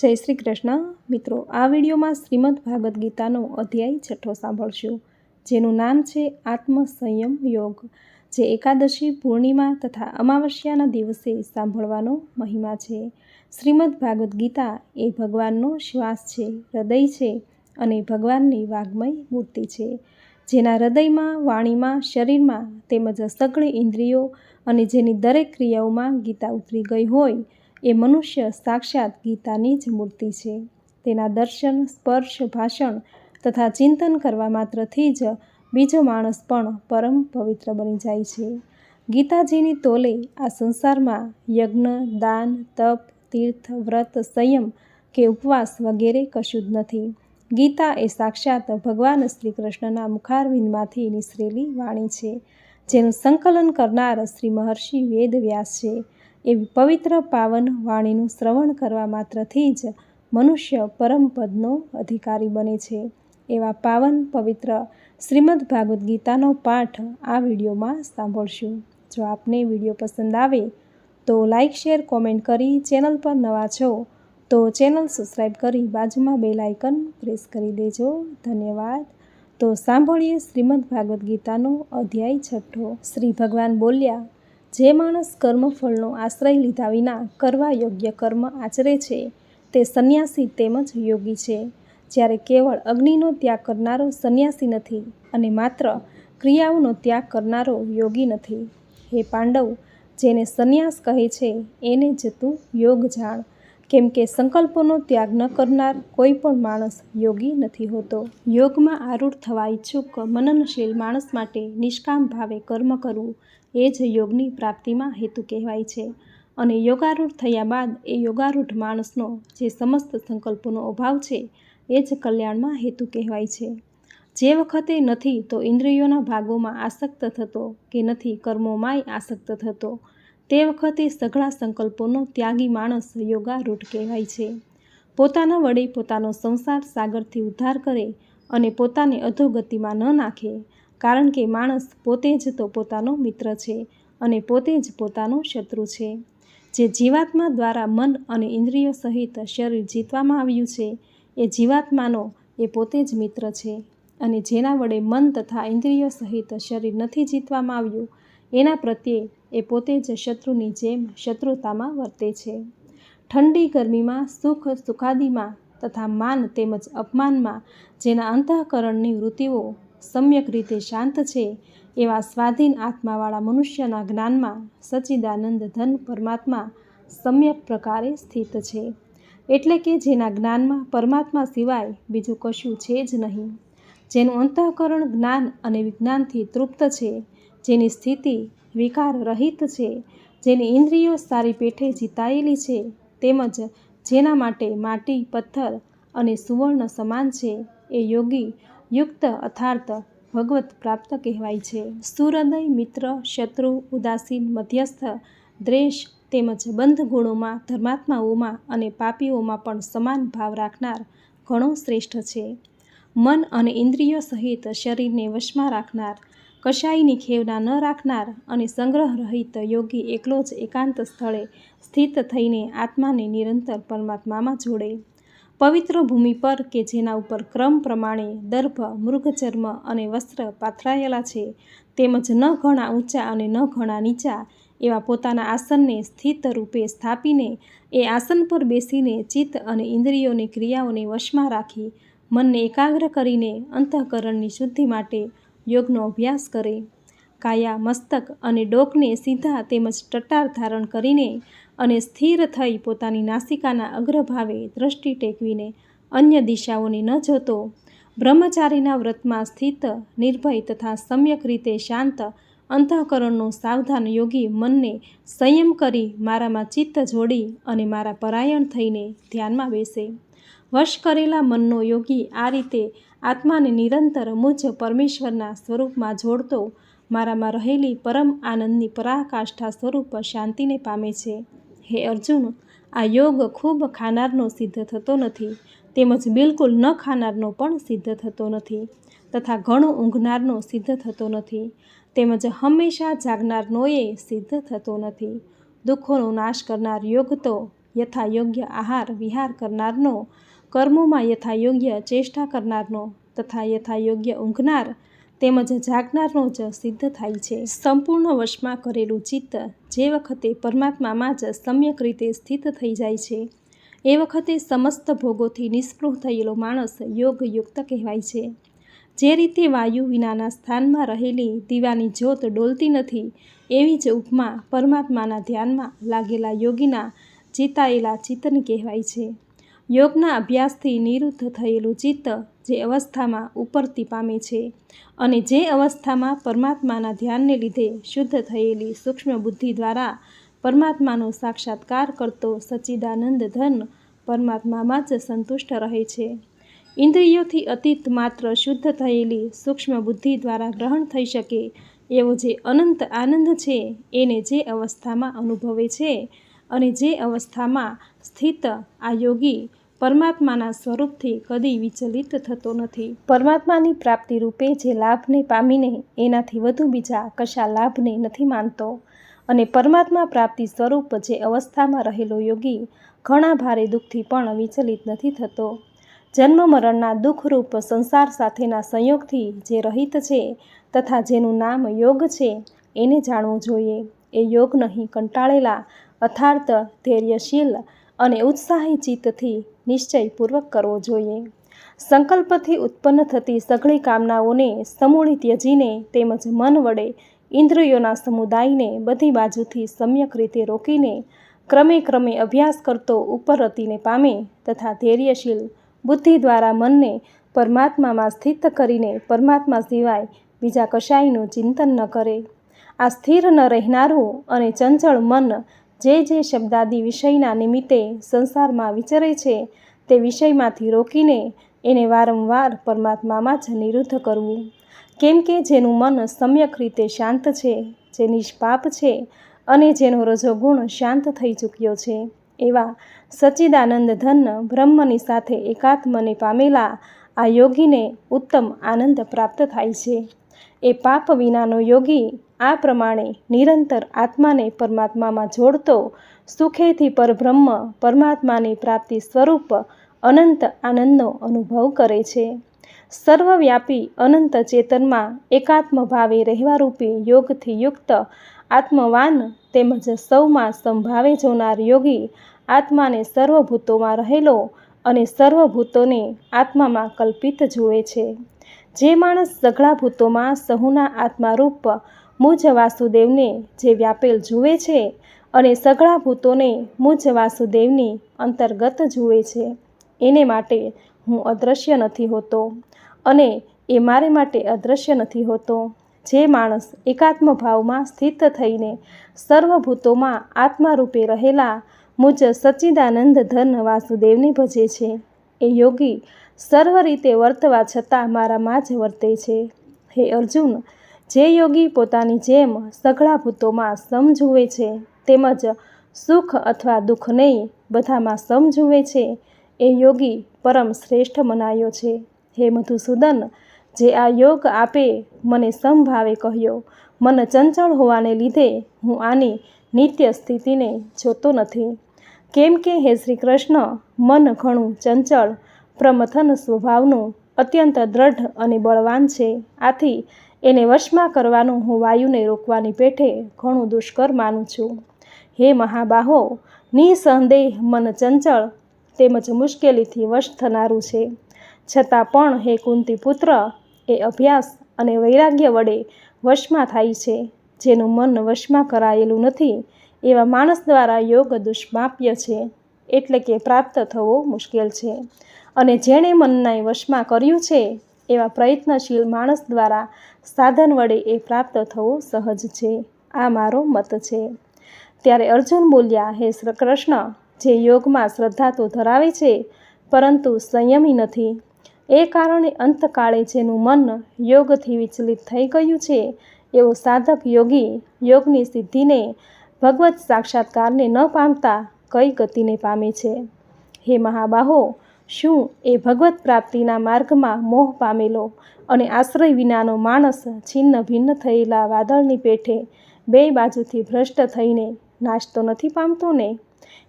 જય શ્રી કૃષ્ણ. મિત્રો, આ વિડીયોમાં શ્રીમદ ભાગવદ્ ગીતાનો અધ્યાય છઠ્ઠો સાંભળશું, જેનું નામ છે આત્મ સંયમ યોગ, જે એકાદશી પૂર્ણિમા તથા અમાવસ્યાના દિવસે સાંભળવાનો મહિમા છે. શ્રીમદ ભાગવદ્ ગીતા એ ભગવાનનો શ્વાસ છે, હૃદય છે અને ભગવાનની વાગ્મય મૂર્તિ છે, જેના હૃદયમાં, વાણીમાં, શરીરમાં તેમજ સઘળી ઇન્દ્રિયો અને જેની દરેક ક્રિયાઓમાં ગીતા ઉતરી ગઈ હોય એ મનુષ્ય સાક્ષાત ગીતાની જ મૂર્તિ છે. તેના દર્શન, સ્પર્શ, ભાષણ તથા ચિંતન કરવા માત્રથી જ બીજો માણસ પણ પરમ પવિત્ર બની જાય છે. ગીતાજીની તોલે આ સંસારમાં યજ્ઞ, દાન, તપ, તીર્થ, વ્રત, સંયમ કે ઉપવાસ વગેરે કશું જ નથી. ગીતા એ સાક્ષાત ભગવાન શ્રી કૃષ્ણના મુખારવિંદમાંથી નિસરેલી વાણી છે, જેનું સંકલન કરનાર શ્રી મહર્ષિ વેદવ્યાસ છે. એવી પવિત્ર પાવન વાણીનું શ્રવણ કરવા માત્રથી જ મનુષ્ય પરમ પદનો અધિકારી બને છે. એવા પાવન પવિત્ર શ્રીમદ ભાગવદ્ ગીતાનો પાઠ આ વિડીયોમાં સાંભળશું. જો આપને વીડિયો પસંદ આવે તો લાઇક શેર, કોમેન્ટ કરી ચેનલ પર નવા છો તો ચેનલ સબસ્ક્રાઈબ કરી બાજુમાં બેલ આઇકન પ્રેસ કરી દેજો. ધન્યવાદ. તો સાંભળીએ શ્રીમદ ભાગવદ્ ગીતાનો અધ્યાય છઠ્ઠો. શ્રી ભગવાન બોલ્યા જે માણસ કર્મફળનો આશ્રય લીધા વિના કરવા યોગ્ય કર્મ આચરે છે, તે સંન્યાસી તેમજ યોગી છે. જ્યારે કેવળ અગ્નિનો ત્યાગ કરનારો સંન્યાસી નથી અને માત્ર ક્રિયાઓનો ત્યાગ કરનારો યોગી નથી. હે પાંડવ, જેને સંન્યાસ કહે છે, એને જ તું યોગ જાણ. કેમ કે સંકલ્પોનો ત્યાગ ન કરનાર કોઈ પણ માણસ યોગી નથી હોતો. યોગમાં આરૂઢ થવા ઈચ્છુક, મનનશીલ માણસ માટે નિષ્કામ ભાવે કર્મ કરવું એ જ યોગની પ્રાપ્તિમાં હેતુ કહેવાય છે. અને યોગારૂઢ થયા બાદ એ યોગારૂઢ માણસનો જે સમસ્ત સંકલ્પોનો અભાવ છે એ જ કલ્યાણમાં હેતુ કહેવાય છે. જે વખતે નથી તો ઇન્દ્રિયોના ભાગોમાં આસક્ત થતો કે નથી કર્મોમાંય આસક્ત થતો. તે વખતે સઘળા સંકલ્પોનો ત્યાગી માણસ યોગારૂઢ કહેવાય છે. પોતાના વડે પોતાનો સંસાર સાગરથી ઉદ્ધાર કરે અને પોતાને અધોગતિમાં ન નાખે, કારણ કે માણસ પોતે જ તો પોતાનો મિત્ર છે અને પોતે જ પોતાનો શત્રુ છે. જે જીવાત્મા દ્વારા મન અને ઇન્દ્રિયો સહિત શરીર જીતવામાં આવ્યું છે, એ જીવાત્માનો એ પોતે જ મિત્ર છે અને જેના વડે મન તથા ઇન્દ્રિયો સહિત શરીર નથી જીતવામાં આવ્યું, એના પ્રત્યે એ પોતે જ શત્રુની જેમ શત્રુતામાં વર્તે છે. ઠંડી ગરમીમાં, સુખ સુખાદીમાં તથા માન તેમજ અપમાનમાં જેના અંતઃકરણની વૃત્તિઓ સમ્યક રીતે શાંત છે, એવા સ્વાધીન આત્માવાળા મનુષ્યના જ્ઞાનમાં સચ્ચિદાનંદ ધન પરમાત્મા સમ્યક પ્રકારે સ્થિત છે. એટલે કે જેના જ્ઞાનમાં પરમાત્મા સિવાય બીજું કશું છે જ નહીં. જેનું અંતઃકરણ જ્ઞાન અને વિજ્ઞાનથી તૃપ્ત છે, જેની સ્થિતિ વિકાર રહિત છે, જેની ઇન્દ્રિયો સારી પેઠે જીતાયેલી છે, તેમજ જેના માટે માટી, પથ્થર અને સુવર્ણ સમાન છે, એ યોગી, યુક્ત અર્થાર્થ ભગવત પ્રાપ્ત કહેવાય છે. સુહૃદય, મિત્ર, શત્રુ, ઉદાસીન, મધ્યસ્થ, દ્વેષ તેમજ બંધ ગુણોમાં, ધર્માત્માઓમાં અને પાપીઓમાં પણ સમાન ભાવ રાખનાર ઘણો શ્રેષ્ઠ છે. મન અને ઇન્દ્રિયો સહિત શરીરને વશમાં રાખનાર કશાયની ખેવના ન રાખનાર અને સંગ્રહ રહિત યોગી એકલો જ એકાંત સ્થળે સ્થિત થઈને આત્માને નિરંતર પરમાત્મામાં જોડે. પવિત્ર ભૂમિ પર કે જેના ઉપર ક્રમ પ્રમાણે દર્ભ, મૃગચર્મ અને વસ્ત્ર પાથરાયેલા છે, તેમજ ન ઘણા ઊંચા અને ન ઘણા નીચા એવા પોતાના આસનને સ્થિત રૂપે સ્થાપીને એ આસન પર બેસીને ચિત્ત અને ઇન્દ્રિયોની ક્રિયાઓને વશમાં રાખી મનને એકાગ્ર કરીને અંતઃકરણની શુદ્ધિ માટે યોગનો અભ્યાસ કરે. કાયા, મસ્તક અને ડોકને સીધા તેમજ ટટાર ધારણ કરીને અને સ્થિર થઈ પોતાની નાસિકાના અગ્રભાવે દ્રષ્ટિ ટેકવીને અન્ય દિશાઓને ન જોતો, બ્રહ્મચારીના વ્રતમાં સ્થિત, નિર્ભય તથા સમ્યક રીતે શાંત, અંતઃકરણનો સાવધાન યોગી મનને સંયમ કરી મારામાં ચિત્ત જોડી અને મારા પરાયણ થઈને ધ્યાનમાં બેસે. વશ કરેલા મનનો યોગી આ રીતે આત્માને નિરંતર મુજ પરમેશ્વરના સ્વરૂપમાં જોડતો મારામાં રહેલી પરમ આનંદની પરાકાષ્ઠા સ્વરૂપ શાંતિને પામે છે. હે અર્જુન, આ યોગ ખૂબ ખાનારનો સિદ્ધ થતો નથી, તેમજ બિલકુલ ન ખાનારનો પણ સિદ્ધ થતો નથી, તથા ઘણો ઊંઘનારનો સિદ્ધ થતો નથી, તેમજ હંમેશા જાગનારનોએ સિદ્ધ થતો નથી. દુઃખોનો નાશ કરનાર યોગ તો યથાયોગ્ય આહાર વિહાર કરનારનો કર્મોમાં યથાયોગ્ય ચેષ્ટા કરનારનો તથા યથાયોગ્ય ઊંઘનાર તેમજ જાગનારનો જ સિદ્ધ થાય છે. સંપૂર્ણ વશમાં કરેલું ચિત્ત જે વખતે પરમાત્મામાં જ સમ્યક રીતે સ્થિત થઈ જાય છે, એ વખતે સમસ્ત ભોગોથી નિષ્પૃહ થયેલો માણસ યોગયુક્ત કહેવાય છે. જે રીતે વાયુ વિનાના સ્થાનમાં રહેલી દીવાની જ્યોત ડોલતી નથી, એવી જ ઉપમા પરમાત્માના ધ્યાનમાં લાગેલા યોગીના ચિતાયેલા ચિત્તની કહેવાય છે. યોગના અભ્યાસથી નિરુદ્ધ થયેલું ચિત્ત જે અવસ્થામાં ઉપરતી પામે છે અને જે અવસ્થામાં પરમાત્માના ધ્યાનને લીધે શુદ્ધ થયેલી સૂક્ષ્મ બુદ્ધિ દ્વારા પરમાત્માનો સાક્ષાત્કાર કરતો સચ્ચિદાનંદ ધન પરમાત્મામાં જ સંતુષ્ટ રહે છે. ઇન્દ્રિયોથી અતીત માત્ર શુદ્ધ થયેલી સૂક્ષ્મ બુદ્ધિ દ્વારા ગ્રહણ થઈ શકે એવો જે અનંત આનંદ છે એને જે અવસ્થામાં અનુભવે છે અને જે અવસ્થામાં સ્થિત આ યોગી પરમાત્માના સ્વરૂપથી કદી વિચલિત થતો નથી. પરમાત્માની પ્રાપ્તિ રૂપે જે લાભને પામીને એનાથી વધુ બીજા કશા લાભને નથી માનતો. અને પરમાત્મા પ્રાપ્તિ સ્વરૂપ જે અવસ્થામાં રહેલો યોગી ઘણા ભારે દુઃખથી પણ વિચલિત નથી થતો. જન્મ મરણના દુઃખરૂપ સંસાર સાથેના સંયોગથી જે રહિત છે તથા જેનું નામ યોગ છે એને જાણવું જોઈએ. એ યોગ નહીં કંટાળેલા અથાર્થ ધૈર્યશીલ અને ઉત્સાહી ચિત્તથી નિશ્ચયપૂર્વક કરવો જોઈએ. સંકલ્પથી ઉત્પન્ન થતી સઘળી કામનાઓને સમૂળી ત્યજીને તેમજ મન વડે ઇન્દ્રિયોના સમુદાયને બધી બાજુથી સમ્યક રીતે રોકીને ક્રમે ક્રમે અભ્યાસ કરતો ઉપરરતીને પામે તથા ધૈર્યશીલ બુદ્ધિ દ્વારા મનને પરમાત્મામાં સ્થિત કરીને પરમાત્મા સિવાય બીજા કશાયનું ચિંતન ન કરે. આ સ્થિર ન રહેનારું અને ચંચળ મન જે જે શબ્દાદી વિષયના નિમિત્તે સંસારમાં વિચરે છે, તે વિષયમાંથી રોકીને એને વારંવાર પરમાત્મામાં જ નિરુદ્ધ કરવું. કેમ કે જેનું મન સમ્યક રીતે શાંત છે, જે નિષ્પાપ છે અને જેનો રજોગુણ શાંત થઈ ચૂક્યો છે, એવા સચ્ચિદાનંદ ધન બ્રહ્મની સાથે એકાત્મને પામેલા આ યોગીને ઉત્તમ આનંદ પ્રાપ્ત થાય છે. એ પાપ વિનાનો યોગી આ પ્રમાણે નિરંતર આત્માને પરમાત્મામાં જોડતો, સુખેથી પરબ્રહ્મ પરમાત્માની પ્રાપ્તિ સ્વરૂપ અનંત આનંદનો અનુભવ કરે છે. સર્વવ્યાપી અનંત ચેતનમાં એકાત્મ ભાવે રહેવારૂપી યોગથી યુક્ત, આત્મવાન તેમજ સૌમાં સંભાવે જોનાર યોગી આત્માને સર્વભૂતોમાં રહેલો અને સર્વભૂતોને આત્મામાં કલ્પિત જુએ છે. જે માણસ સઘળા ભૂતોમાં સહુના આત્મારૂપ મુજ વાસુદેવને જે વ્યાપેલ જુએ છે અને સઘળા ભૂતોને મુજ વાસુદેવની અંતર્ગત જુએ છે. એને માટે હું અદૃશ્ય નથી હોતો અને એ મારે માટે અદૃશ્ય નથી હોતો. જે માણસ એકાત્મ ભાવમાં સ્થિત થઈને સર્વભૂતોમાં આત્મારૂપે રહેલા મુજ સચ્ચિદાનંદ ધન વાસુદેવને ભજે છે. એ યોગી સર્વ રીતે વર્તવા છતાં મારામાં જ વર્તે છે. હે અર્જુન, જે યોગી પોતાની જેમ સઘળા ભૂતોમાં સમ જુએ છે, તેમજ સુખ અથવા દુઃખ નહીં, બધામાં સમ જુએ છે, એ યોગી પરમ શ્રેષ્ઠ મનાયો છે. હે મધુસૂદન, જે આ યોગ આપે મને સમભાવે કહ્યો, મન ચંચળ હોવાને લીધે હું આની નિત્ય સ્થિતિને જોતો નથી. કેમ કે હે શ્રી કૃષ્ણ, મન ઘણું ચંચળ પ્રમથન સ્વભાવનું અત્યંત દ્રઢ અને બળવાન છે. આથી એને વશમાં કરવાનું હું વાયુને રોકવાની પેઠે ઘણું દુષ્કર માનું છું. હે મહાબાહો, નિસંદેહ મન ચંચળ તેમજ મુશ્કેલીથી વશ થનારું છે. છતાં પણ હે કુંતી પુત્ર એ અભ્યાસ અને વૈરાગ્ય વડે વશમાં થાય છે. જેનું મન વશમાં કરાયેલું નથી, એવા માણસ દ્વારા યોગ દુષ્માપ્ય છે. એટલે કે પ્રાપ્ત થવો મુશ્કેલ છે. અને જેણે મનના વશમાં કર્યું છે, એવા પ્રયત્નશીલ માણસ દ્વારા સાધન વડે એ પ્રાપ્ત થવું સહજ છે. આ મારો મત છે. ત્યારે અર્જુન બોલ્યા, હે કૃષ્ણ, જે યોગમાં શ્રદ્ધા તો ધરાવે છે, પરંતુ સંયમી નથી. એ કારણે અંતકાળે જેનું મન યોગથી વિચલિત થઈ ગયું છે, એવો સાધક યોગી યોગની સિદ્ધિને ભગવત સાક્ષાત્કારને ન પામતા કઈ ગતિને પામે છે. હે મહાબાહો શું એ ભગવત પ્રાપ્તિના માર્ગમાં મોહ પામેલો અને આશ્રય વિનાનો માણસ છિન્ન ભિન્ન થયેલા વાદળની પેઠે બે બાજુથી ભ્રષ્ટ થઈને નાશતો નથી પામતો ને?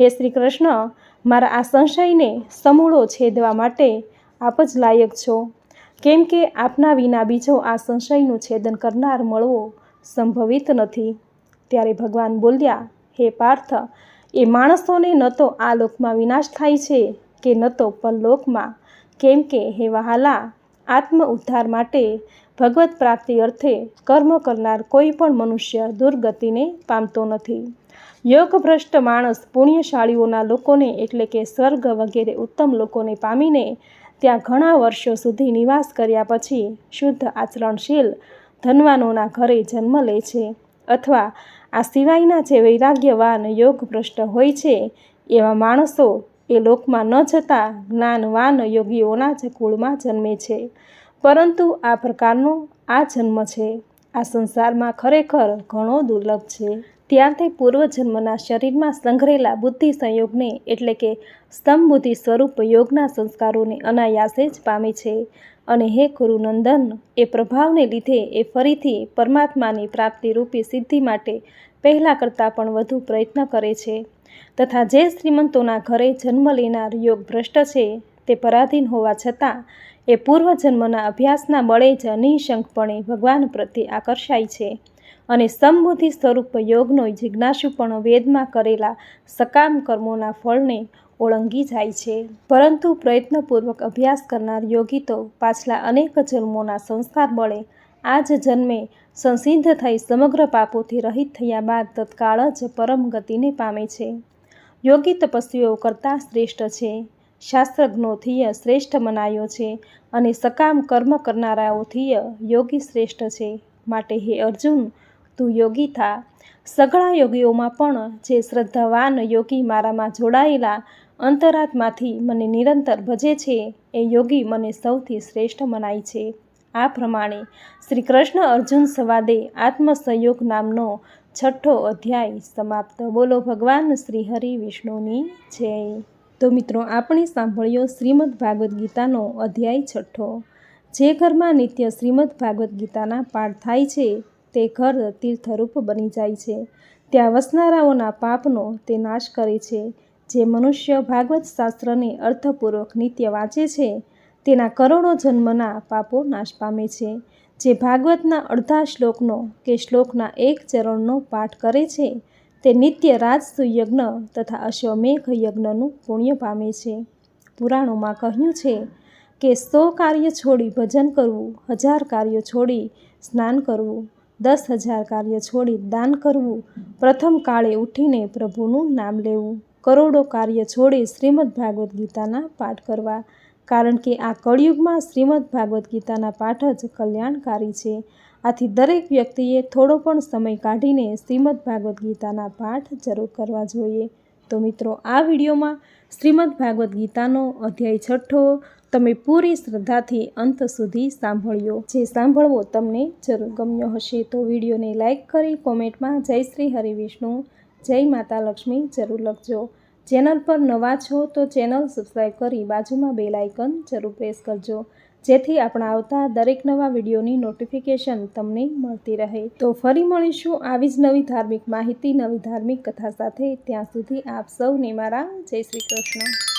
હે શ્રી કૃષ્ણ, મારા આ સંશયને સમૂળો છેદવા માટે આપ જ લાયક છો. કેમ કે આપના વિના બીજો આ સંશયનું છેદન કરનાર મળવો સંભવિત નથી. ત્યારે ભગવાન બોલ્યા, હે પાર્થ, એ માણસોને ન તો આ લોકમાં વિનાશ થાય છે. કે નતો પરલોકમાં. કેમ કે હે વહાલા, આત્મ ઉદ્ધાર માટે ભગવત પ્રાપ્તિ અર્થે કર્મ કરનાર કોઈ પણ મનુષ્ય દુર્ગતિને પામતો નથી. યોગભ્રષ્ટ માણસ પુણ્યશાળીઓના લોકોને એટલે કે સ્વર્ગ વગેરે ઉત્તમ લોકોને પામીને ત્યાં ઘણા વર્ષો સુધી નિવાસ કર્યા પછી શુદ્ધ આચરણશીલ ધનવાનોના ઘરે જન્મ લે છે. અથવા આ સિવાયના જે વૈરાગ્યવાન યોગભ્રષ્ટ હોય છે, એવા માણસો એ લોકમાં ન જતા જ્ઞાનવાન યોગીઓના જ કુળમાં જન્મે છે. પરંતુ આ પ્રકારનો આ જન્મ છે. આ સંસારમાં ખરેખર ઘણો દુર્લભ છે. ત્યારથી પૂર્વજન્મના શરીરમાં સંઘરેલા બુદ્ધિ સંયોગને એટલે કે સ્તંભબુદ્ધિ સ્વરૂપ યોગના સંસ્કારોને અનાયાસે જ પામે છે. અને હે ગુરુનંદન, એ પ્રભાવને લીધે એ ફરીથી પરમાત્માની પ્રાપ્તિરૂપી સિદ્ધિ માટે પહેલાં કરતાં પણ વધુ પ્રયત્ન કરે છે. તથા જે શ્રીમંતોના ઘરે જન્મ લેનાર યોગ ભ્રષ્ટ છે, તે પરાધીન હોવા છતાં, એ પૂર્વજન્મના અભ્યાસના બળે જ નિઃશંકપણે ભગવાન પ્રત્યે આકર્ષાય છે અને સમબુદ્ધિ સ્વરૂપ યોગનો જિજ્ઞાસુપણો વેદમાં કરેલા સકામ કર્મોના ફળને ઓળંગી જાય છે. પરંતુ પ્રયત્નપૂર્વક અભ્યાસ કરનાર યોગી તો પાછલા અનેક જન્મોના સંસ્કાર બળે આ જ જન્મે સંસિદ્ધ થઈ સમગ્ર પાપોથી રહિત થયા બાદ તત્કાળ જ પરમ ગતિને પામે છે. યોગી તપસ્વીઓ કરતાં શ્રેષ્ઠ છે. શાસ્ત્રજ્ઞોથી શ્રેષ્ઠ મનાયો છે અને સકામ કર્મ કરનારાઓથી યોગી શ્રેષ્ઠ છે. માટે હે અર્જુન, તું યોગી થા. સઘળા યોગીઓમાં પણ જે શ્રદ્ધાવાન યોગી મારામાં જોડાયેલા અંતરાત્માથી મને નિરંતર ભજે છે, એ યોગી મને સૌથી શ્રેષ્ઠ મનાય છે. આ પ્રમાણે શ્રી કૃષ્ણ અર્જુન સંવાદે આત્મસહયોગ નામનો છઠ્ઠો અધ્યાય સમાપ્ત. બોલો ભગવાન શ્રી હરિ વિષ્ણુની જય. તો મિત્રો, આપણે સાંભળ્યો શ્રીમદ ભાગવદ્ ગીતાનો અધ્યાય છઠ્ઠો. જે ઘરમાં નિત્ય શ્રીમદ ભાગવદ્ ગીતાના પાઠ થાય છે, તે ઘર તીર્થરૂપ બની જાય છે. ત્યાં વસનારાઓના પાપનો તે નાશ કરે છે. જે મનુષ્ય ભાગવત શાસ્ત્રને અર્થપૂર્વક નિત્ય વાંચે છે તેના કરોડો જન્મના પાપો નાશ પામે છે, જે ભાગવતના અડધા શ્લોકનો કે શ્લોકના એક ચરણનો પાઠ કરે છે, તે નિત્ય રાજસુ યજ્ઞ તથા અશ્વમેઘ યજ્ઞનું પુણ્ય પામે છે. પુરાણોમાં કહ્યું છે કે સો કાર્ય છોડી ભજન કરવું, હજાર કાર્યો છોડી સ્નાન કરવું, દસ હજાર કાર્ય છોડી દાન કરવું, પ્રથમ કાળે ઉઠીને પ્રભુનું નામ લેવું, કરોડો કાર્ય છોડી શ્રીમદ ભાગવદ્ ગીતાના પાઠ કરવા કારણ કે આ કળિયુગમાં શ્રીમદ ભાગવદ્ ગીતાના પાઠ જ કલ્યાણકારી છે. આથી દરેક વ્યક્તિએ થોડો પણ સમય કાઢીને શ્રીમદ ભાગવદ્ ગીતાના પાઠ જરૂર કરવા જોઈએ. તો મિત્રો, આ વિડીયોમાં શ્રીમદ ભાગવદ્ ગીતાનો અધ્યાય છઠ્ઠો તમે પૂરી શ્રદ્ધાથી અંત સુધી સાંભળ્યો. જે સાંભળવો તમને જરૂર ગમ્યો હશે તો વિડીયોને લાઇક કરી કોમેન્ટમાં જય શ્રી હરિ વિષ્ણુ, જય માતા લક્ષ્મી જરૂર લખજો. ચેનલ પર નવા છો તો ચેનલ સબસ્ક્રાઈબ કરી બાજુમાં બેલ આઇકન જરૂર પ્રેસ કરજો. જેથી આપણા આવતા દરેક નવા વિડીયોની નોટિફિકેશન તમને મળતી રહે. તો ફરી મળીશું આવી જ નવી ધાર્મિક માહિતી, નવી ધાર્મિક કથા સાથે. ત્યાં સુધી આપ સૌને મારા જય શ્રી કૃષ્ણ.